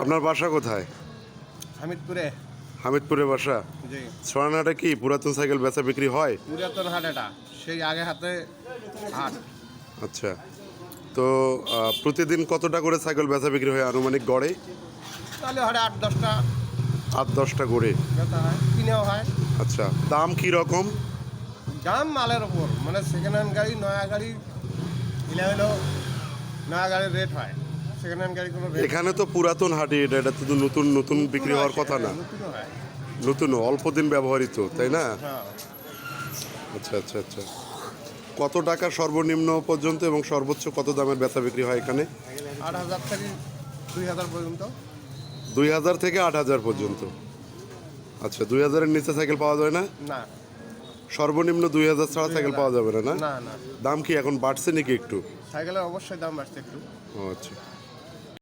আপনার বাসা কোথায়? হামিদপুরে। হামিদপুরে বাসা? জি। সোনানাটা কি পুরাতন সাইকেল বেচা বিক্রি হয়? পুরাতন হাট এটা। সেই আগে হাতে হাট। আচ্ছা। তো প্রতিদিন কতটা করে সাইকেল বেচা বিক্রি হয় আনুমানিক গড়ে? তাহলে হাটে আট দশটা। আট দশটা করে। হয় কিনেও হয়। আচ্ছা দাম কি রকম? দাম মালের ওপর মানে সেকেন্ড হ্যান্ড গাড়ি নয়া গাড়ি কিনে হলেও নয়া গাড়ির রেট হয়। সেকেন্ড হ্যান্ড গাড়ি কোনো এখানে তো পুরাতন হাটে এটা এটা তো নতুন নতুন বিক্রি হওয়ার কথা না। নতুন অল্প দিন ব্যবহৃত তাই না? হ্যাঁ আচ্ছা আচ্ছা আচ্ছা। কত টাকা সর্বনিম্ন পর্যন্ত এবং সর্বোচ্চ কত দামের বেচা বিক্রি হয় এখানে? আট হাজার থেকে দুই হাজার পর্যন্ত। দুই হাজার থেকে আট হাজার পর্যন্ত। আচ্ছা দুই হাজারের নিচে সাইকেল পাওয়া যায় না? না। সর্বনিম্ন দুই হাজার ছাড়া সাইকেল পাওয়া যাবে না না। দাম কি এখন বাড়ছে নাকি একটু? সাইকেলের অবশ্যই দাম বাড়ছে একটু। ও আচ্ছা।